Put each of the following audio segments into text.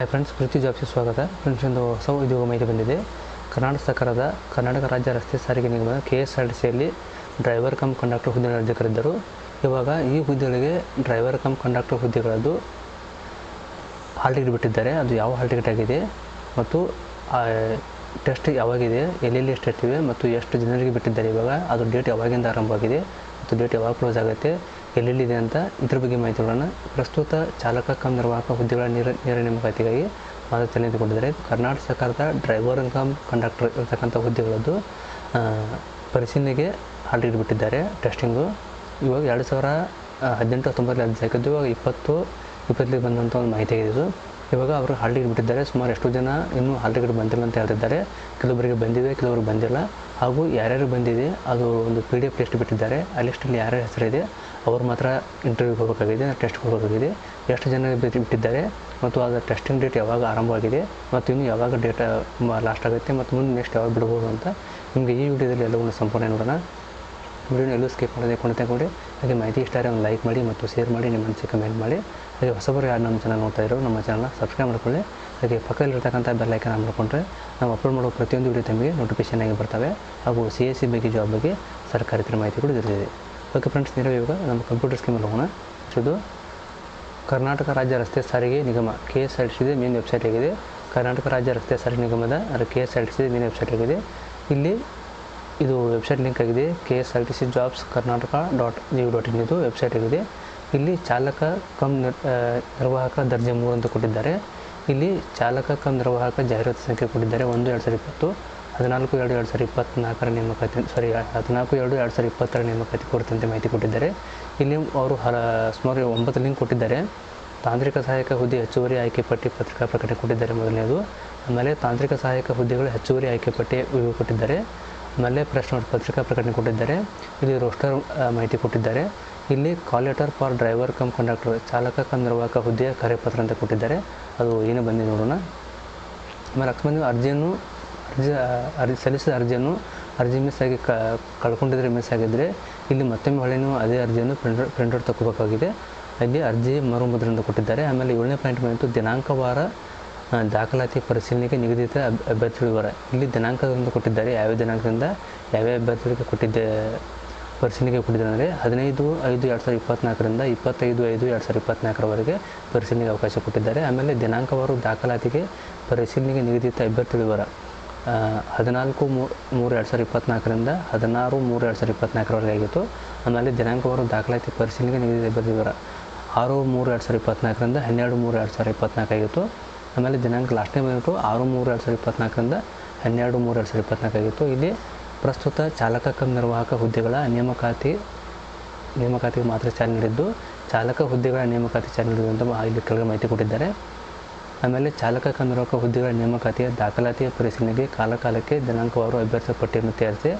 Hi friends ಪ್ರೀತಿ ಜಾಬ್ಸ್ಗೆ ಸ್ವಾಗತ. Friends ಒಂದು ಹೊಸ ಉದ್ಯೋಗ ಮಾಹಿತಿ ಬಂದಿದೆ. ಕರ್ನಾಟಕ ಸರ್ಕಾರದ, ಕರ್ನಾಟಕ ರಾಜ್ಯ ರಸ್ತೆ ಸಾರಿಗೆ ನಿಗಮ ಕೆ ಎಸ್ ಆರ್ ಟಿ ಸಿಯಲ್ಲಿ ಡ್ರೈವರ್ ಕಮ್ ಕಂಡಕ್ಟರ್ ಹುದ್ದೆ ಅರ್ಜಿ ಕರೆದಿದ್ದರು ಇವಾಗ ಈ ಹುದ್ದೆಗಳಿಗೆ ಡ್ರೈವರ್ ಕಮ್ ಕಂಡಕ್ಟರ್ ಹುದ್ದೆಗಳದ್ದು ಹಾಲ್ ಟಿಕೆಟ್ ಬಿಟ್ಟಿದ್ದಾರೆ. ಅದು ಯಾವ ಹಾಲ್ ಟಿಕೆಟ್ ಆಗಿದೆ ಮತ್ತು ಟೆಸ್ಟ್ ಯಾವಾಗಿದೆ, ಎಲ್ಲೆಲ್ಲಿ ಎಷ್ಟು ಇವೆ ಮತ್ತು ಎಷ್ಟು ಜನರಿಗೆ ಬಿಟ್ಟಿದ್ದಾರೆ ಇವಾಗ, ಅದು ಡೇಟ್ ಯಾವಾಗಿಂದ ಆರಂಭವಾಗಿದೆ ಮತ್ತು ಡೇಟ್ ಯಾವಾಗ ಕ್ಲೋಸ್ ಆಗುತ್ತೆ ಎಲ್ಲೆಲ್ಲಿದೆ ಅಂತ ಇದ್ರ ಬಗ್ಗೆ ಮಾಹಿತಿಗಳನ್ನು ಪ್ರಸ್ತುತ ಚಾಲಕ, ಕಮ್ ನಿರ್ವಾಹಕ ಹುದ್ದೆಗಳ ನೇರ ನೇರ ನೇಮಕಾತಿಗಾಗಿ ಮಾಹಿತಿ ತಿಳಿದುಕೊಂಡಿದ್ದಾರೆ ಕರ್ನಾಟಕ ಸರ್ಕಾರದ ಡ್ರೈವರ್ ಕಮ್ ಕಂಡಕ್ಟರ್ ಇರ್ತಕ್ಕಂಥ ಹುದ್ದೆಗಳದ್ದು ಪರಿಶೀಲನೆಗೆ ಟಿಕೆಟ್ ಬಿಟ್ಟಿದ್ದಾರೆ ಟೆಸ್ಟಿಂಗು ಇವಾಗ ಎರಡು ಸಾವಿರ ಹದಿನೆಂಟು ಹತ್ತೊಂಬತ್ತರಲ್ಲಿ ಅರ್ಜಿ ಹಾಕಿದ್ದು ಇವಾಗ ಇಪ್ಪತ್ತು ಇಪ್ಪತ್ತಲ್ಲಿ ಬಂದಂಥ ಒಂದು ಮಾಹಿತಿ ಆಗಿದ್ದು ಇವಾಗ ಅವರು ಹಾಲ್ ಟಿಕೆಟ್ ಬಿಟ್ಟಿದ್ದಾರೆ ಸುಮಾರು ಎಷ್ಟು ಜನ ಇನ್ನೂ ಹಾಲ್ ಇಟ್ಟು ಬಂದಿಲ್ಲ ಅಂತ ಹೇಳ್ತಿದ್ದಾರೆ. ಕೆಲವೊಬ್ಬರಿಗೆ ಬಂದಿವೆ, ಕೆಲವರು ಬಂದಿಲ್ಲ. ಹಾಗೂ ಯಾರ್ಯಾರು ಬಂದಿದೆ, ಅದು ಒಂದು ಪಿ ಡಿ ಎಫ್ ಲಿಸ್ಟ್ ಬಿಟ್ಟಿದ್ದಾರೆ. ಆ ಲಿಸ್ಟಲ್ಲಿ ಯಾರ್ಯಾರ ಹೆಸರಿದೆ ಅವರು ಮಾತ್ರ ಇಂಟರ್ವ್ಯೂಗೆ ಹೋಗಬೇಕಾಗಿದೆ ಟೆಸ್ಟ್ ಹೋಗಬೇಕಾಗಿದೆ ಎಷ್ಟು ಜನ ಬಿಟ್ಟು- ಬಿಟ್ಟಿದ್ದಾರೆ ಮತ್ತು ಅದರ ಟೆಸ್ಟಿಂಗ್ ಡೇಟ್ ಯಾವಾಗ ಆರಂಭವಾಗಿದೆ ಮತ್ತು ಇನ್ನು ಯಾವಾಗ ಡೇಟ್ ಲಾಸ್ಟ್ ಆಗುತ್ತೆ ಮತ್ತು ಮುಂದೆ ನೆಕ್ಸ್ಟ್ ಯಾವಾಗ ಬಿಡ್ಬೋದು ಅಂತ ನಿಮಗೆ ಈ ವಿಡಿಯೋದಲ್ಲಿ ಎಲ್ಲವನ್ನು ಸಂಪೂರ್ಣ ನೋಡೋಣ. ವಿಡಿಯೋನ ಎಲ್ಲೂ ಸ್ಕಿಪ್ ಮಾಡೋದೇ ಕೊಂಡು ತಗೊಂಡು ಹಾಗೆ ಮಾಹಿತಿ ಇಷ್ಟ ಆದರೆ ಒಂದು ಲೈಕ್ ಮಾಡಿ ಮತ್ತು ಶೇರ್ ಮಾಡಿ, ನಿಮ್ಮ ಮನಸ್ಸಿಗೆ ಕಮೆಂಟ್ ಮಾಡಿ. ಹಾಗೆ ಹೊಸಬರು ಯಾರು ನಮ್ಮ ಚಾನಲ್ ನೋಡ್ತಾ ಇರೋ ನಮ್ಮ ಚಾನಲ್ನ ಸಬ್ಸ್ಕ್ರೈಬ್ ಮಾಡ್ಕೊಳ್ಳಿ. ಹಾಗೆ ಪಕ್ಕದಲ್ಲಿರ್ತಕ್ಕಂಥ ಬೆಲ್ ಐಕನ್ ಮಾಡಿಕೊಂಡ್ರೆ ನಾವು ಅಪ್ಲೋಡ್ ಮಾಡೋ ಪ್ರತಿಯೊಂದು ವಿಡಿಯೋ ತಮಗೆ ನೋಟಿಫಿಕೇಶನ್ ಆಗಿ ಬರ್ತವೆ. ಹಾಗೂ ಸಿ ಎಸ್ ಸಿ ಬಗ್ಗೆ ಜಾಬ್ ಬಗ್ಗೆ ಸರ್ಕಾರಿ ತರ ಮಾಹಿತಿ ಕೂಡ ಇರುತ್ತದೆ ಓಕೆ ಫ್ರೆಂಡ್ಸ್ ನೇರ ಇವಾಗ ನಮ್ಮ ಕಂಪ್ಯೂಟರ್ ಸ್ಕೀಮಲ್ಲಿ ಹೋಗೋಣ. ಇದು ಕರ್ನಾಟಕ ರಾಜ್ಯ ರಸ್ತೆ ಸಾರಿಗೆ ನಿಗಮ K S R T C main website ಆಗಿದೆ. ಕರ್ನಾಟಕ ರಾಜ್ಯ ರಸ್ತೆ ಸಾರಿಗೆ ನಿಗಮದ K S R T C main website ಆಗಿದೆ. ಇಲ್ಲಿ ಇದು ವೆಬ್ಸೈಟ್ ಲಿಂಕ್ ಆಗಿದೆ. K S R T C jobs Karnataka dot G dot in ಇದು ವೆಬ್ಸೈಟ್ ಆಗಿದೆ. ಇಲ್ಲಿ ಚಾಲಕ ಕಮ್ ನಿರ್- ನಿರ್ವಾಹಕ ದರ್ಜೆ ಮೂರು ಅಂತ ಕೊಟ್ಟಿದ್ದಾರೆ. ಇಲ್ಲಿ ಚಾಲಕ ಕಮ್ ನಿರ್ವಾಹಕ ಜಾಹೀರಾತು ಸಂಖ್ಯೆ ಕೊಟ್ಟಿದ್ದಾರೆ. ಒಂದು, ಎರಡು ಸಾವಿರದ ಇಪ್ಪತ್ತು. ಹದಿನಾಲ್ಕು ಎರಡು ಎರಡು ಸಾವಿರದ ಇಪ್ಪತ್ತ್ನಾಲ್ಕರ ನೇಮಕಾತಿ ಸಾರಿ ಹದಿನಾಲ್ಕು ಎರಡು ಎರಡು ಸಾವಿರದ ಇಪ್ಪತ್ತರ ನೇಮಕಾತಿ ಕುರಿತಂತೆ ಮಾಹಿತಿ ಕೊಟ್ಟಿದ್ದಾರೆ. ಇಲ್ಲಿ ಅವರು ಹಲ, ಸುಮಾರು ಒಂಬತ್ತು ಲಿಂಕ್ ಕೊಟ್ಟಿದ್ದಾರೆ. ತಾಂತ್ರಿಕ ಸಹಾಯಕ ಹುದ್ದೆ ಹೆಚ್ಚುವರಿ ಆಯ್ಕೆ ಪಟ್ಟಿ ಪತ್ರಿಕಾ ಪ್ರಕಟಣೆ ಕೊಟ್ಟಿದ್ದಾರೆ ಮೊದಲನೇದು. ಆಮೇಲೆ ತಾಂತ್ರಿಕ ಸಹಾಯಕ ಹುದ್ದೆಗಳು ಹೆಚ್ಚುವರಿ ಆಯ್ಕೆ ಪಟ್ಟಿ ಇವು ಕೊಟ್ಟಿದ್ದಾರೆ. ಆಮೇಲೆ ಪ್ರಶ್ನೆ ಪತ್ರಿಕಾ ಪ್ರಕಟಣೆ ಕೊಟ್ಟಿದ್ದಾರೆ. ಇಲ್ಲಿ ರೋಸ್ಟರ್ ಮಾಹಿತಿ ಕೊಟ್ಟಿದ್ದಾರೆ. ಇಲ್ಲಿ call letter for driver cum conductor ಚಾಲಕ ಕಮ್ ನಿರ್ವಾಹಕ ಹುದ್ದೆಯ ಕರೆಪತ್ರ ಅಂತ ಕೊಟ್ಟಿದ್ದಾರೆ. ಅದು ಏನು ಬಂದಿದೆ ನೋಡೋಣ. ಆಮೇಲೆ ಅಕಸ್ಮಾತ್ ಅರ್ಜಿಯನ್ನು ಅರ್ಜಿ ಅರ್ಜಿ ಸಲ್ಲಿಸಿದ ಅರ್ಜಿಯನ್ನು ಅರ್ಜಿ ಮಿಸ್ ಆಗಿ ಕಳ್ಕೊಂಡಿದ್ರೆ ಮಿಸ್ ಆಗಿದ್ದರೆ ಇಲ್ಲಿ ಮತ್ತೊಮ್ಮೆ ಹೊಳೆ ಅದೇ ಅರ್ಜಿಯನ್ನು ಪ್ರಿಂಟ್ ಪ್ರಿಂಟೌಟ್ ತಗೋಬೇಕಾಗಿದೆ. ಅಲ್ಲಿ ಅರ್ಜಿ ಮರುಮುದ್ರಣೆ ಕೊಟ್ಟಿದ್ದಾರೆ. ಆಮೇಲೆ ಏಳನೇ ಪಾಯಿಂಟ್ ಬಂತು, ದಿನಾಂಕವಾರ ದಾಖಲಾತಿ ಪರಿಶೀಲನೆಗೆ ನಿಗದಿತ ಅಭ್- ಅಭ್ಯರ್ಥಿಗಳ ವಿವರ ಇಲ್ಲಿ ದಿನಾಂಕದಿಂದ ಕೊಟ್ಟಿದ್ದಾರೆ. ಯಾವ್ಯಾವ ದಿನಾಂಕದಿಂದ ಯಾವ್ಯಾವ ಅಭ್ಯರ್ಥಿಗಳಿಗೆ ಕೊಟ್ಟಿದ್ದೆ, ಪರಿಶೀಲನೆಗೆ ಕೊಟ್ಟಿದ್ದಾರೆ ಅಂದರೆ ಹದಿನೈದು, ಐದು, ಎರಡು ಸಾವಿರದ ಇಪ್ಪತ್ನಾಲ್ಕರಿಂದ ಇಪ್ಪತ್ತೈದು, ಐದು, ಎರಡು ಸಾವಿರದ ಇಪ್ಪತ್ನಾಲ್ಕರವರೆಗೆ ಪರಿಶೀಲನೆಗೆ ಅವಕಾಶ ಕೊಟ್ಟಿದ್ದಾರೆ. ಆಮೇಲೆ ದಿನಾಂಕವಾರು ದಾಖಲಾತಿಗೆ ಪರಿಶೀಲನೆಗೆ ನಿಗದಿತ ಅಭ್ಯರ್ಥಿಗಳ ವಿವರ ಹದಿನಾಲ್ಕು ಮೂರು ಎರಡು ಸಾವಿರದ ಇಪ್ಪತ್ನಾಲ್ಕರಿಂದ ಹದಿನಾರು ಮೂರು ಎರಡು ಸಾವಿರದ ಇಪ್ಪತ್ನಾಲ್ಕರವರೆಗೆ ಆಗಿತ್ತು. ಆಮೇಲೆ ದಿನಾಂಕವಾರು ದಾಖಲಾತಿ ಪರಿಶೀಲನೆಗೆ ನಿಗದಿ ಬರೆದಿದ್ದಾರೆ ಆರು ಮೂರು ಎರಡು ಸಾವಿರದ ಇಪ್ಪತ್ನಾಲ್ಕರಿಂದ ಹನ್ನೆರಡು ಮೂರು ಎರಡು ಸಾವಿರದ ಇಪ್ಪತ್ನಾಲ್ಕು ಆಗಿತ್ತು. ಆಮೇಲೆ ದಿನಾಂಕ ಲಾಸ್ಟ್ನೇ ಬಂದ್ಬಿಟ್ಟು ಆರು ಮೂರು ಎರಡು ಸಾವಿರದ ಇಪ್ಪತ್ನಾಲ್ಕರಿಂದ ಹನ್ನೆರಡು ಮೂರು ಎರಡು ಸಾವಿರದ ಇಪ್ಪತ್ನಾಲ್ಕು ಆಗಿತ್ತು. ಇಲ್ಲಿ ಪ್ರಸ್ತುತ ಚಾಲಕ ಕಮ್ ನಿರ್ವಾಹಕ ಹುದ್ದೆಗಳ ನೇಮಕಾತಿ, ನೇಮಕಾತಿಗೆ ಮಾತ್ರ ಚಾಲನೆ ನೀಡಿದ್ದು. ಚಾಲಕ ಹುದ್ದೆಗಳ ನೇಮಕಾತಿ ಚಾಲನೆ ನೀಡಿದ್ದು ಅಂತ ಇಲ್ಲಿ ಕೆಳಗೆ ಮಾಹಿತಿ ಕೊಟ್ಟಿದ್ದಾರೆ. ಆಮೇಲೆ ಚಾಲಕ ಕಂದರೋಕ ಹುದ್ದೆಗಳ ನೇಮಕಾತಿಯ ದಾಖಲಾತಿಯ ಪರಿಶೀಲನೆಗೆ ಕಾಲಕಾಲಕ್ಕೆ ದಿನಾಂಕವಾರು ಅಭ್ಯರ್ಥಿ ಪಟ್ಟಿಯನ್ನು ತಯಾರಿಸಿ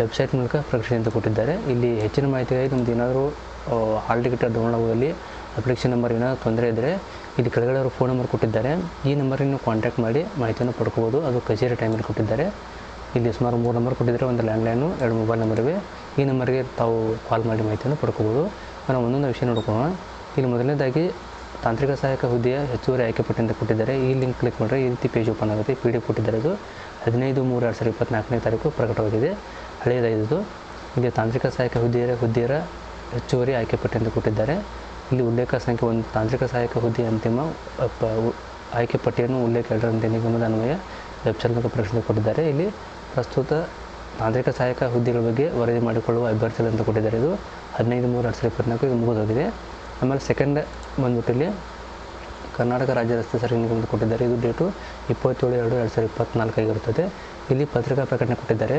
ವೆಬ್ಸೈಟ್ ಮೂಲಕ ಪ್ರಕಟಣೆ ಅಂತ ಕೊಟ್ಟಿದ್ದಾರೆ. ಇಲ್ಲಿ ಹೆಚ್ಚಿನ ಮಾಹಿತಿಗಾಗಿ ನಿಮ್ದು ಏನಾದರೂ ಹಾಲ್ ಟಿಕೆಟ್ ಡೌನ್ಲೋಡ್ ಆಗುವಲ್ಲಿ ಅಪ್ಲಿಕೇಶನ್ ನಂಬರ್ ಏನಾದರೂ ತೊಂದರೆ ಇದ್ದರೆ ಇಲ್ಲಿ ಕೆಳಗಡೆ ಅವರು ಫೋನ್ ನಂಬರ್ ಕೊಟ್ಟಿದ್ದಾರೆ. ಈ ನಂಬರಿಗೆ ನೀವು ಕಾಂಟ್ಯಾಕ್ಟ್ ಮಾಡಿ ಮಾಹಿತಿಯನ್ನು ಪಡ್ಕೋಬೋದು. ಅದು ಕಚೇರಿ ಟೈಮಲ್ಲಿ ಕೊಟ್ಟಿದ್ದಾರೆ. ಇಲ್ಲಿ ಸುಮಾರು ಮೂರು ನಂಬರ್ ಕೊಟ್ಟಿದ್ದಾರೆ. ಒಂದು ಲ್ಯಾಂಡ್ಲೈನು, ಎರಡು ಮೊಬೈಲ್ ನಂಬರ್ ಇವೆ. ಈ ನಂಬರ್ಗೆ ತಾವು ಕಾಲ್ ಮಾಡಿ ಮಾಹಿತಿಯನ್ನು ಪಡ್ಕೋಬೋದು. ನಾವು ಒಂದೊಂದು ವಿಷಯ ನೋಡ್ಕೊಳ್ಳೋಣ. ಇಲ್ಲಿ ಮೊದಲನೇದಾಗಿ ತಾಂತ್ರಿಕ ಸಹಾಯಕ ಹುದ್ದೆಯ ಹೆಚ್ಚುವರಿ ಆಯ್ಕೆ ಅಂತ ಕೊಟ್ಟಿದ್ದಾರೆ. ಈ ಲಿಂಕ್ ಕ್ಲಿಕ್ ಮಾಡಿದ್ರೆ ಈ ರೀತಿ ಪೇಜ್ ಓಪನ್ ಆಗುತ್ತೆ. ಪಿ ಡಿ ಎಫ್ ಕೊಟ್ಟಿದ್ದಾರೆ ಅದು ಹದಿನೈದು ಮೂರು ಎರಡು ಸಾವಿರದ ಇಪ್ಪತ್ನಾಲ್ಕನೇ ತಾರೀಕು ಪ್ರಕಟವಾಗಿದೆ. ಹಳೆಯದಾಗಿದ್ದು ಇಲ್ಲಿ ತಾಂತ್ರಿಕ ಸಹಾಯಕ ಹುದ್ದೆಯರ ಹುದ್ದೆಯರ ಹೆಚ್ಚುವರಿ ಆಯ್ಕೆ ಅಂತ ಕೊಟ್ಟಿದ್ದಾರೆ. ಇಲ್ಲಿ ಉಲ್ಲೇಖ ಸಂಖ್ಯೆ ಒಂದು, ತಾಂತ್ರಿಕ ಸಹಾಯಕ ಹುದ್ದೆಯ ಅಂತಿಮ ಆಯ್ಕೆ ಪಟ್ಟಿಯನ್ನು ಉಲ್ಲೇಖ ಎರಡರಂತೆ ನಿಗಮದ ಅನ್ವಯ ವೆಬ್ಸೈಟ್ ಮೂಲಕ ಪ್ರಶ್ನೆ ಕೊಟ್ಟಿದ್ದಾರೆ. ಇಲ್ಲಿ ಪ್ರಸ್ತುತ ತಾಂತ್ರಿಕ ಸಹಾಯಕ ಹುದ್ದೆಗಳ ಬಗ್ಗೆ ವರದಿ ಮಾಡಿಕೊಳ್ಳುವ ಅಭ್ಯರ್ಥಿಗಳಂತ ಕೊಟ್ಟಿದ್ದಾರೆ. ಇದು ಹದಿನೈದು ಮೂರು ಎರಡು ಸಾವಿರದ ಇಪ್ಪತ್ನಾಲ್ಕು ಇದು ಮುಗಿದೋಗಿದೆ. ಆಮೇಲೆ ಸೆಕೆಂಡ್ ಬಂದ್ಬಿಟ್ಟು ಇಲ್ಲಿ ಕರ್ನಾಟಕ ರಾಜ್ಯ ರಸ್ತೆ ಸಾರಿಗೆ ನಿಗಮದ ಕೊಟ್ಟಿದ್ದಾರೆ ಇದು ಡೇಟು ಇಪ್ಪತ್ತೇಳು ಎರಡು ಎರಡು ಸಾವಿರದ ಇಪ್ಪತ್ತ್ನಾಲ್ಕಾಗಿರುತ್ತದೆ ಇಲ್ಲಿ ಪತ್ರಿಕಾ ಪ್ರಕಟಣೆ ಕೊಟ್ಟಿದ್ದಾರೆ.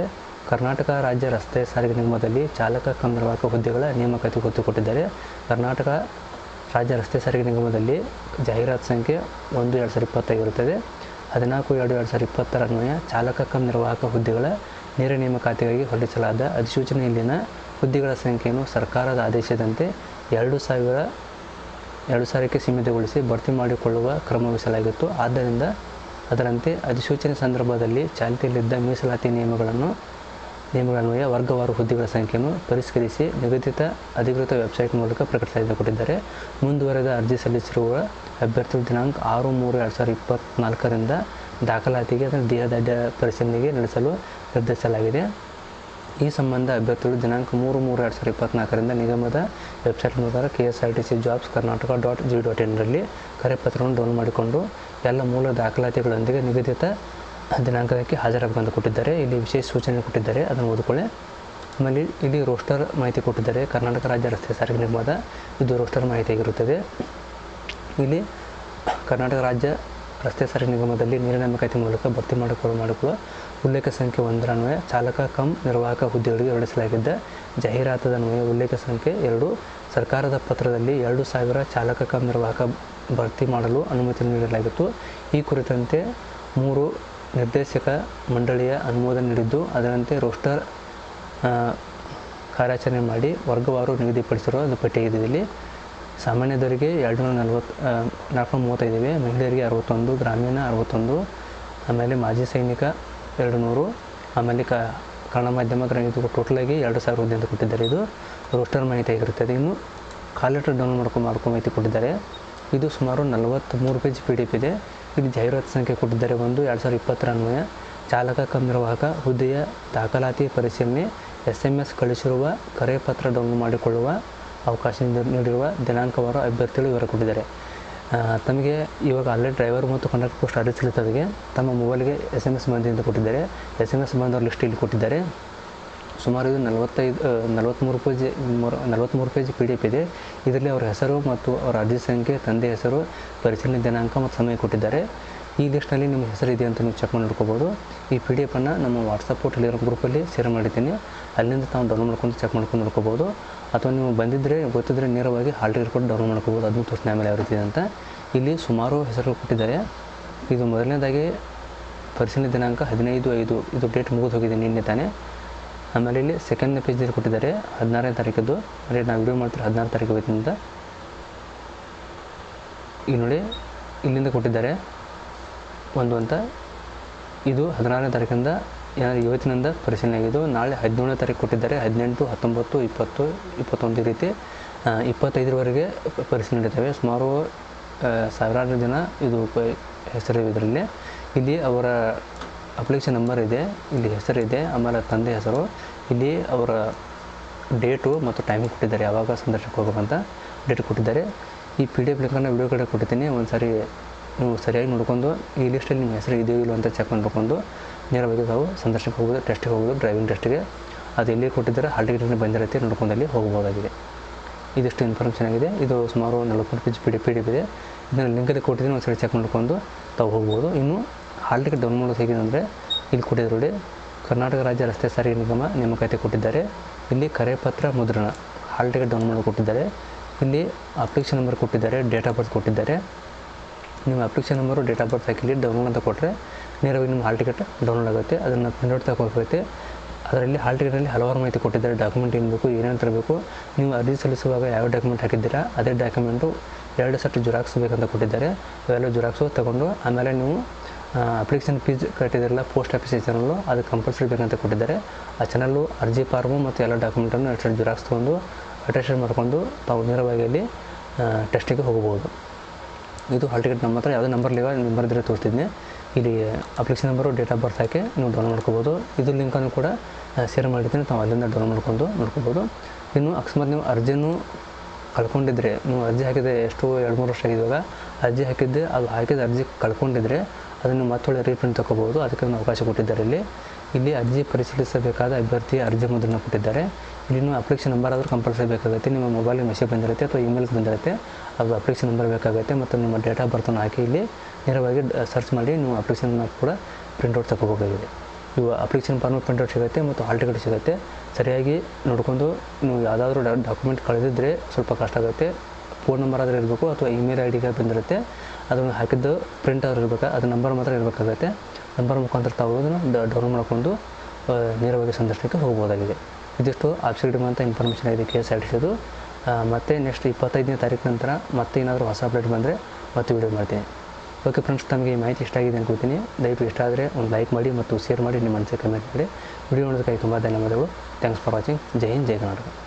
ಕರ್ನಾಟಕ ರಾಜ್ಯ ರಸ್ತೆ ಸಾರಿಗೆ ನಿಗಮದಲ್ಲಿ ಚಾಲಕ ಕಮ್ ನಿರ್ವಾಹಕ ಹುದ್ದೆಗಳ ನೇಮಕಾತಿ ಗೊತ್ತು ಕೊಟ್ಟಿದ್ದಾರೆ ಕರ್ನಾಟಕ ರಾಜ್ಯ ರಸ್ತೆ ಸಾರಿಗೆ ನಿಗಮದಲ್ಲಿ ಜಾಹೀರಾತು ಸಂಖ್ಯೆ ಒಂದು ಎರಡು ಸಾವಿರದ ಇಪ್ಪತ್ತಾಗಿರುತ್ತದೆ ಹದಿನಾಲ್ಕು ಎರಡು ಎರಡು ಸಾವಿರದ ಇಪ್ಪತ್ತರ ಅನ್ವಯ ಚಾಲಕ ಕಮ್ ನಿರ್ವಾಹಕ ಹುದ್ದೆಗಳ ನೇರ ನೇಮಕಾತಿಗಾಗಿ ಹೊರಡಿಸಲಾದ ಅಧಿಸೂಚನೆಯಲ್ಲಿನ ಹುದ್ದೆಗಳ ಸಂಖ್ಯೆಯನ್ನು ಸರ್ಕಾರದ ಆದೇಶದಂತೆ ಎರಡು ಸಾವಿರ, ಎರಡು ಸಾವಿರಕ್ಕೆ ಸೀಮಿತಗೊಳಿಸಿ ಭರ್ತಿ ಮಾಡಿಕೊಳ್ಳುವ ಕ್ರಮ ವಹಿಸಲಾಗಿತ್ತು. ಆದ್ದರಿಂದ ಅದರಂತೆ ಅಧಿಸೂಚನೆ ಸಂದರ್ಭದಲ್ಲಿ ಚಾಲ್ತಿಯಲ್ಲಿದ್ದ ಮೀಸಲಾತಿ ನಿಯಮಗಳನ್ನು, ನಿಯಮಗಳನ್ವಯ ವರ್ಗವಾರು ಹುದ್ದೆಗಳ ಸಂಖ್ಯೆಯನ್ನು ಪರಿಷ್ಕರಿಸಿ ನಿಗದಿತ ಅಧಿಕೃತ ವೆಬ್ಸೈಟ್ ಮೂಲಕ ಪ್ರಕಟಿಸಲಾಗಿದೆ ಕೊಟ್ಟಿದ್ದಾರೆ. ಮುಂದುವರೆದ ಅರ್ಜಿ ಸಲ್ಲಿಸಿರುವ ಅಭ್ಯರ್ಥಿ ದಿನಾಂಕ ಆರು ಮೂರು ಎರಡು ಸಾವಿರದ ಇಪ್ಪತ್ತ್ನಾಲ್ಕರಿಂದ ದಾಖಲಾತಿಗೆ ಅದನ್ನು ದೇಹದಾಢ್ಯ ಪರಿಶೀಲನೆಗೆ ನಡೆಸಲು ನಿರ್ಧರಿಸಲಾಗಿದೆ. ಈ ಸಂಬಂಧ ಅಭ್ಯರ್ಥಿಗಳು ದಿನಾಂಕ ಮೂರು ಮೂರು ಎರಡು ಸಾವಿರದ ಇಪ್ಪತ್ನಾಲ್ಕರಿಂದ ನಿಗಮದ ವೆಬ್ಸೈಟ್ ಮೂಲಕ K S R T C jobs Karnataka dot G dot ಇನ್ನರಲ್ಲಿ ಕರೆಪತ್ರವನ್ನು ಡೌನ್ ಮಾಡಿಕೊಂಡು ಎಲ್ಲ ಮೂಲ ದಾಖಲಾತಿಗಳೊಂದಿಗೆ ನಿಗದಿತ ದಿನಾಂಕಕ್ಕೆ ಹಾಜರಾಗಬೇಕಂತ ಕೊಟ್ಟಿದ್ದಾರೆ. ಇಲ್ಲಿ ವಿಶೇಷ ಸೂಚನೆ ಕೊಟ್ಟಿದ್ದಾರೆ. ಅದನ್ನು ಓದಿಕೊಳ್ಳಿ. ಆಮೇಲೆ ಇಲ್ಲಿ ರೋಸ್ಟರ್ ಮಾಹಿತಿ ಕೊಟ್ಟಿದ್ದಾರೆ. ಕರ್ನಾಟಕ ರಾಜ್ಯ ರಸ್ತೆ ಸಾರಿಗೆ ನಿಗಮದ. ಇದು ರೋಸ್ಟರ್ ಮಾಹಿತಿಯಾಗಿರುತ್ತದೆ. ಇಲ್ಲಿ ಕರ್ನಾಟಕ ರಾಜ್ಯ ರಸ್ತೆ ಸಾರಿಗೆ ನಿಗಮದಲ್ಲಿ ನೇಮಕಾತಿ ಮೂಲಕ ಭರ್ತಿ ಮಾಡಿಕೊಳ್ಳುವ ಮಾಡಿಕೊಳ್ಳುವ ಉಲ್ಲೇಖ ಸಂಖ್ಯೆ ಒಂದರ ಅನ್ವಯ ಚಾಲಕ ಕಂ ನಿರ್ವಾಹಕ ಹುದ್ದೆಗಳಿಗೆ ಹೊರಡಿಸಲಾಗಿದ್ದ ಜಾಹೀರಾತದ ಅನ್ವಯ ಉಲ್ಲೇಖ ಸಂಖ್ಯೆ ಎರಡು. ಸರ್ಕಾರದ ಪತ್ರದಲ್ಲಿ ಎರಡು ಸಾವಿರ ಚಾಲಕ ಕಂ ನಿರ್ವಾಹಕ ಭರ್ತಿ ಮಾಡಲು ಅನುಮತಿ ನೀಡಲಾಗಿತ್ತು. ಈ ಕುರಿತಂತೆ ಮೂರು ನಿರ್ದೇಶಕ ಮಂಡಳಿಯ ಅನುಮೋದನೆ ನೀಡಿದ್ದು, ಅದರಂತೆ ರೋಸ್ಟರ್ ಕಾರ್ಯಾಚರಣೆ ಮಾಡಿ ವರ್ಗವಾರು ನಿಗದಿಪಡಿಸಿರುವ ಒಂದು ಪಟ್ಟಿಯಾಗಿದೆ ಸಾಮಾನ್ಯದವರಿಗೆ ಎರಡು ನೂರ ನಲ್ವತ್ತು ನಾಲ್ಕುನೂರ ಮೂವತ್ತೈದಿವೆ ಮಹಿಳೆಯರಿಗೆ ಅರವತ್ತೊಂದು, ಗ್ರಾಮೀಣ ಅರವತ್ತೊಂದು, ಆಮೇಲೆ ಮಾಜಿ ಸೈನಿಕ ಎರಡು ನೂರು ಆಮೇಲೆ ಕ, ಕನ್ನಡ ಮಾಧ್ಯಮ ಇದು ಟೋಟಲಾಗಿ ಎರಡು ಸಾವಿರ ಹುದ್ದೆ ಕೊಟ್ಟಿದ್ದಾರೆ ಇದು. ರೋಸ್ಟರ್ ಮಾಹಿತಿ ಆಗಿರುತ್ತದೆ ಇನ್ನು ಕಾಲ್ ಲೆಟರ್ ಡೌನ್ಲೋಡ್ ಮಾಡ್ಕೊಂಡು ಮಾಡ್ಕೊಂಡು ಮಾಹಿತಿ ಕೊಟ್ಟಿದ್ದಾರೆ. ಇದು ಸುಮಾರು ನಲವತ್ತ್ಮೂರು ಪೇಜ್ ಪಿ ಡಿ ಎಫ್ ಇದೆ. ಇದು ಜಾಹೀರಾತು ಸಂಖ್ಯೆ ಕೊಟ್ಟಿದ್ದಾರೆ. ಒಂದು ಎರಡು ಸಾವಿರದ ಇಪ್ಪತ್ತರ ಅನ್ವಯ. ಚಾಲಕ ಕಮ್ ನಿರ್ವಾಹಕ ಹುದ್ದೆಯ ದಾಖಲಾತಿ ಪರಿಶೀಲನೆ ಎಸ್ ಎಂ ಎಸ್ ಕಳಿಸಿರುವ ಕರೆ ಪತ್ರ ಡೌನ್ಲೋಡ್ ಮಾಡಿಕೊಳ್ಳುವ ಅವಕಾಶ ನೀಡಿ- ನೀಡಿರುವ ದಿನಾಂಕವಾರು ಅಭ್ಯರ್ಥಿಗಳು ವಿವರ ಕೊಟ್ಟಿದ್ದಾರೆ. ತಮಗೆ ಇವಾಗ ಅಲ್ಲೇ ಡ್ರೈವರ್ ಮತ್ತು ಕಂಡಕ್ಟರ್ ಪೋಸ್ಟ್ ಅರ್ಜಿ ಸಲ್ಲಿಸಿದವರಿಗೆ ತಮ್ಮ ಮೊಬೈಲ್ಗೆ ಎಸ್ ಎಂ ಎಸ್ ಬಂದಿ ಅಂತ ಕೊಟ್ಟಿದ್ದಾರೆ. ಎಸ್ ಎಂ ಎಸ್ ಬಂದವ್ರ ಲಿಸ್ಟ್ ಇಲ್ಲಿ ಕೊಟ್ಟಿದ್ದಾರೆ. ಸುಮಾರು ಇದು ನಲವತ್ತೈದು ನಲವತ್ತ್ಮೂರು ಪೇಜ್ ಮೂರು ನಲವತ್ತ್ಮೂರು ಪೇಜ್ ಪಿ ಡಿ ಎಫ್ ಇದೆ. ಇದರಲ್ಲಿ ಅವರ ಹೆಸರು ಮತ್ತು ಅವರ ಅರ್ಜಿ ಸಂಖ್ಯೆ, ತಂದೆ ಹೆಸರು ಪರಿಶೀಲನೆ ದಿನಾಂಕ ಮತ್ತು ಸಮಯ ಕೊಟ್ಟಿದ್ದಾರೆ. ಈ ಲಿಸ್ಟ್ನಲ್ಲಿ ನಿಮ್ಮ ಹೆಸರು ಇದೆ ಅಂತ ನೀವು ಚೆಕ್ ಮಾಡಿ ನೋಡ್ಕೋಬೋದು. ಈ ಪಿ ಡಿ ಎಫನ್ನು ನಮ್ಮ ವಾಟ್ಸಪ್ಪು ಟೆಲಿಗ್ರಾಮ್ ಗ್ರೂಪಲ್ಲಿ ಶೇರ್ ಮಾಡಿದ್ದೀನಿ. ಅಲ್ಲಿಂದ ತಾವು ಡೌನ್ಲೋಡ್ ಮಾಡ್ಕೊಂಡು ಚೆಕ್ ಮಾಡ್ಕೊಂಡು ನೋಡ್ಕೋಬೋದು. ಅಥವಾ ನೀವು ಬಂದಿದ್ದರೆ ಗೊತ್ತಿದ್ದರೆ ನೇರವಾಗಿ ಹಾಲ್ ಇರ್ಕೊಂಡು ಡೌನ್ಲೋಡ್ ಮಾಡ್ಕೋಬೋದು. ಅದನ್ನು ತೋರಿಸ್ತೀನಿ ಆಮೇಲೆ ಯಾವ ರೀತಿ ಅಂತ. ಇಲ್ಲಿ ಸುಮಾರು ಹೆಸರುಗಳು ಕೊಟ್ಟಿದ್ದಾರೆ. ಇದು ಮೊದಲನೇದಾಗಿ ಪರಿಶೀಲನೆ ದಿನಾಂಕ ಹದಿನೈದು ಐದು. ಇದು ಡೇಟ್ ಮುಗಿದು ಹೋಗಿದೆ ನಿನ್ನೆ ತಾನೇ. ಆಮೇಲೆ ಇಲ್ಲಿ ಸೆಕೆಂಡ್ ಪೇಜಲ್ಲಿ ಕೊಟ್ಟಿದ್ದಾರೆ. ಹದಿನಾರನೇ ತಾರೀಕದ್ದು. ಅಂದರೆ ನಾವು ವಿಡಿಯೋ ಮಾಡ್ತಾರೆ ಹದಿನಾರು ತಾರೀಕು ಇವತ್ತಿನಿಂದ ಈಗ ನೋಡಿ ಇಲ್ಲಿಂದ ಕೊಟ್ಟಿದ್ದಾರೆ. ಒಂದು ಅಂತ. ಇದು ಹದಿನಾರನೇ ತಾರೀಕಿಂದ ಏನಾದ್ರು ಇವತ್ತಿನಿಂದ ಪರಿಶೀಲನೆ ಆಗಿದ್ದು, ನಾಳೆ ಹದಿನೇಳನೇ ತಾರೀಕು ಕೊಟ್ಟಿದ್ದಾರೆ, ಹದಿನೆಂಟು, ಹತ್ತೊಂಬತ್ತು, ಇಪ್ಪತ್ತು, ಇಪ್ಪತ್ತೊಂದು ರೀತಿ ಇಪ್ಪತ್ತೈದರವರೆಗೆ ಪರಿಶೀಲನೆ ನಡೀತವೆ ಸುಮಾರು ಸಾವಿರಾರು ಜನ ಇದು ಹೆಸರು ಇದರಲ್ಲಿ ಇಲ್ಲಿ ಅವರ ಅಪ್ಲಿಕೇಶನ್ ನಂಬರ್ ಇದೆ. ಇಲ್ಲಿ ಹೆಸರಿದೆ ಆಮೇಲೆ ತಂದೆ ಹೆಸರು. ಇಲ್ಲಿ ಅವರ ಡೇಟು ಮತ್ತು ಟೈಮಿಂಗ್ ಕೊಟ್ಟಿದ್ದಾರೆ. ಯಾವಾಗ ಸಂದರ್ಶನಕ್ಕೆ ಹೋಗ್ಬೇಕಂತ ಡೇಟ್ ಕೊಟ್ಟಿದ್ದಾರೆ. ಈ ಪಿ ಡಿ ಎಫ್ ಲಿಂಕನ್ನು ವಿಡಿಯೋ ಕಡೆ ಕೊಟ್ಟಿದ್ದೀನಿ. ಒಂದು ಸಾರಿ ನೀವು ಸರಿಯಾಗಿ ನೋಡ್ಕೊಂಡು ಈ ಲಿಸ್ಟಲ್ಲಿ ನಿಮ್ಮ ಹೆಸರು ಇದೆಯೋ ಇಲ್ಲೋ ಅಂತ ಚೆಕ್ ಮಾಡ್ಕೊಂಡು ನೇರವಾಗಿ ತಾವು ಸಂದರ್ಶನಕ್ಕೆ ಹೋಗೋದು ಟೆಸ್ಟಿಗೆ ಹೋಗೋದು ಡ್ರೈವಿಂಗ್ ಟೆಸ್ಟಿಗೆ ಅದು ಎಲ್ಲಿ ಕೊಟ್ಟಿದ್ದಾರೆ ಹಾಲ್ ಟಿಕೆಟ್ ಬಂದಿರುತ್ತೆ ನೋಡ್ಕೊಂಡು ಅಲ್ಲಿ ಹೋಗ್ಬೋದಾಗಿದೆ. ಇದಿಷ್ಟು ಇನ್ಫಾರ್ಮೇಷನ್ ಆಗಿದೆ. ಇದು ಸುಮಾರು ನಲವತ್ತು page P D P D ಇದೆ. ಇದನ್ನು ಲಿಂಕಲ್ಲಿ ಕೊಟ್ಟಿದ್ದೀನಿ ಒಂದು ಸರಿ ಚೆಕ್ ಮಾಡ್ಕೊಂಡು ತಾವು ಹೋಗ್ಬೋದು. ಇನ್ನು ಹಾಲ್ ಟಿಕೆಟ್ ಡೌನ್ ಮಾಡೋದು ಹೇಗಿದೆ ಅಂದರೆ ಇಲ್ಲಿ ಕೊಟ್ಟಿದ್ದಾರೆ ನೋಡಿ, ಕರ್ನಾಟಕ ರಾಜ್ಯ ರಸ್ತೆ ಸಾರಿಗೆ ನಿಗಮ ನೇಮಕಾತಿ ಕೊಟ್ಟಿದ್ದಾರೆ. ಇಲ್ಲಿ ಕರೆಪತ್ರ ಮುದ್ರಣ ಹಾಲ್ ಟಿಕೆಟ್ ಡೌನ್ ಮಾಡೋದು ಕೊಟ್ಟಿದ್ದಾರೆ. ಇಲ್ಲಿ ಅಪ್ಲಿಕೇಶನ್ ನಂಬರ್ ಕೊಟ್ಟಿದ್ದಾರೆ ಡೇಟ್ ಆಫ್ ಬರ್ತ್ ಕೊಟ್ಟಿದ್ದಾರೆ. ನಿಮ್ಮ application number date of birth ಹಾಕಿಲ್ಲಿ download ಅಂತ ಕೊಟ್ಟರೆ ನೇರವಾಗಿ ನಿಮ್ಮ ಹಾಲ್ ಟಿಕೆಟ್ ಡೌನ್ಲೋಡ್ ಆಗುತ್ತೆ. ಅದನ್ನು ಪ್ರಿಂಟ್ಔಟ್ ತಗೋಬೇಕು ಅದರಲ್ಲಿ ಹಾಲ್ ಟಿಕೆಟಲ್ಲಿ ಹಲವಾರು ಮಾಹಿತಿ ಕೊಟ್ಟಿದ್ದಾರೆ. ಡಾಕ್ಯುಮೆಂಟ್ ಏನು ಬೇಕು, ಏನೇನು ತರಬೇಕು, ನೀವು ಅರ್ಜಿ ಸಲ್ಲಿಸುವಾಗ ಯಾವ ಡಾಕ್ಯುಮೆಂಟ್ ಹಾಕಿದ್ದೀರಾ, ಅದೇ ಡಾಕ್ಯುಮೆಂಟು ಎರಡು ಸೆಟ್ ಜುರಾಕ್ಸ್ ಬೇಕಂತ ಕೊಟ್ಟಿದ್ದಾರೆ. ಅವೆಲ್ಲ ಜೆರಾಕ್ಸು ತಗೊಂಡು ಆಮೇಲೆ ನೀವು ಅಪ್ಲಿಕೇಶನ್ ಫೀಸ್ ಕಟ್ಟಿದಿರಲ್ಲ ಪೋಸ್ಟ್ ಆಫೀಸ್ ಚಾನಲ್ಲು ಅದು ಕಂಪಲ್ಸರಿ ಬೇಕಂತ ಕೊಟ್ಟಿದ್ದಾರೆ. ಆ ಚಾನಲ್ಲು ಅರ್ಜಿ ಫಾರ್ಮು ಮತ್ತು ಎಲ್ಲ ಡಾಕ್ಯುಮೆಂಟನ್ನು ಎರಡು ಸೆಟ್ ಜುರಾಕ್ಸ್ ತೊಗೊಂಡು ಅಟ್ಯಾಚ್ ಮಾಡಿಕೊಂಡು, ತಾವು ನೇರವಾಗಿ ಅಲ್ಲಿ ಟೆಸ್ಟಿಗೆ ಹೋಗ್ಬೋದು. ಇದು ಹಾಲ್ ಟಿಕೆಟ್ ನಮ್ಮ ಹತ್ರ, ಯಾವುದೇ ನಂಬರ್ ಇದ್ದರೆ ತೋರಿಸ್ತಿದ್ದೆ ಇಲ್ಲಿ application number date of birth ಹಾಕಿ ನೀವು ಡೌನ್ ಮಾಡ್ಕೋಬೋದು. ಇದು ಲಿಂಕನ್ನು ಕೂಡ ಶೇರ್ ಮಾಡಿದ್ದೀನಿ ತಾವು ಅಲ್ಲಿಂದ ಡೌನ್ ಮಾಡ್ಕೊಂಡು ನೋಡ್ಕೋಬೋದು. ಇನ್ನು ಅಕಸ್ಮಾತ್ ನೀವು ಅರ್ಜಿನೂ ಕಳ್ಕೊಂಡಿದ್ರೆ, ನೀವು ಅರ್ಜಿ ಹಾಕಿದ್ದೆ ಎಷ್ಟು ಎರಡು ಮೂರು ವರ್ಷ ಆಗಿದ್ದಾಗ ಅರ್ಜಿ ಹಾಕಿದ್ದೆ, ಅದು ಹಾಕಿದ ಅರ್ಜಿ ಕಳ್ಕೊಂಡಿದ್ರೆ ಅದನ್ನು ಮತ್ತೊಳ್ಳೆ ರೀಪ್ರಿಂಟ್ ತಗೋಬೋದು ಅದಕ್ಕೆ ಒಂದು ಅವಕಾಶ ಕೊಟ್ಟಿದ್ದಾರೆ ಇಲ್ಲಿ. ಇಲ್ಲಿ ಅರ್ಜಿ ಪರಿಶೀಲಿಸಬೇಕಾದ ಅಭ್ಯರ್ಥಿಯ ಅರ್ಜಿ ಮುದ್ರಣ ಕೊಟ್ಟಿದ್ದಾರೆ. ಇಲ್ಲಿನ ಅಪ್ಲಿಕೇಶನ್ ನಂಬರ್ ಆದರೂ ಕಂಪಲ್ಸರಿ ಬೇಕಾಗುತ್ತೆ. ನಿಮ್ಮ ಮೊಬೈಲಿಗೆ ಮೆಸೇಜ್ ಬಂದಿರುತ್ತೆ ಅಥವಾ ಇಮೇಲ್ಗೆ ಬಂದಿರುತ್ತೆ. ಅದು ಅಪ್ಲಿಕೇಶನ್ ನಂಬರ್ ಬೇಕಾಗುತ್ತೆ ಮತ್ತು ನಿಮ್ಮ ಡೇಟ್ ಆಫ್ ಬರ್ತನ್ನು ಹಾಕಿ ಇಲ್ಲಿ ನೇರವಾಗಿ ಸರ್ಚ್ ಮಾಡಿ ನೀವು ಅಪ್ಲಿಕೇಶನ್ ಕೂಡ ಪ್ರಿಂಟ್ಔಟ್ ತಗೋಬೇಕಾಗಿದೆ. ಇವು ಅಪ್ಲಿಕೇಶನ್ ಫಾರ್ಮ್ ಪ್ರಿಂಟ್ಔಟ್ ಸಿಗುತ್ತೆ ಮತ್ತು ಹಾಲ್ ಟಿಕೆಟ್ ಸಿಗುತ್ತೆ. ಸರಿಯಾಗಿ ನೋಡಿಕೊಂಡು ನೀವು ಯಾವುದಾದ್ರೂ ಡಾಕ್ಯುಮೆಂಟ್ ಕಳೆದಿದ್ದರೆ ಸ್ವಲ್ಪ ಕಷ್ಟ ಆಗುತ್ತೆ. ಫೋನ್ ನಂಬರ್ ಆದರೆ ಇರಬೇಕು ಅಥವಾ ಇಮೇಲ್ ಐ ಡಿಗೆ ಬಂದಿರುತ್ತೆ, ಅದನ್ನು ಹಾಕಿದ್ದು ಪ್ರಿಂಟ್ ಆದರೂ ಇರಬೇಕು ಅದು ನಂಬರ್ ಮಾತ್ರ ಇರಬೇಕಾಗುತ್ತೆ. ನಂಬರ್ ಮುಖಾಂತರ ತಾವು ಅದನ್ನು ಡೌನ್ಲೋಡ್ ಮಾಡಿಕೊಂಡು ನೇರವಾಗಿ ಸಂದರ್ಶನಕ್ಕೆ ಹೋಗ್ಬೋದಾಗಿದೆ. ಇದಿಷ್ಟು ಆಬ್ಸಿಡಿಮ್ ಅಂತ ಇನ್ಫಾರ್ಮೇಷನ್ ಆಗಿದೆ ಕೆ ಎಸ್ ಆರ್ ಟಿ ಸಿದು ಮತ್ತು ನೆಕ್ಸ್ಟ್ ಇಪ್ಪತ್ತೈದನೇ ತಾರೀಕು ನಂತರ ಮತ್ತೆ ಏನಾದರೂ ಹೊಸ ಅಪ್ಡೇಟ್ ಬಂದರೆ ಮತ್ತೆ ವೀಡಿಯೋ ಮಾಡ್ತೀನಿ. ಓಕೆ ಫ್ರೆಂಡ್ಸ್ ತಮಗೆ ಈ ಮಾಹಿತಿ ಇಷ್ಟ ಆಗಿದೆ ಅನ್ಕೋತೀನಿ ದಯವಿಟ್ಟು ಇಷ್ಟ ಆದರೆ ಒಂದು ಲೈಕ್ ಮಾಡಿ ಮತ್ತು ಶೇರ್ ಮಾಡಿ ನಿಮ್ಮ ಮನಸ್ಸಿಗೆ ಕಮೆಂಟ್ ಮಾಡಿ. ವಿಡಿಯೋ ನೋಡೋದಕ್ಕಾಗಿ ತುಂಬ ಧನ್ಯವಾದಗಳು. Thanks for watching Jai Hind, Jai Karnataka.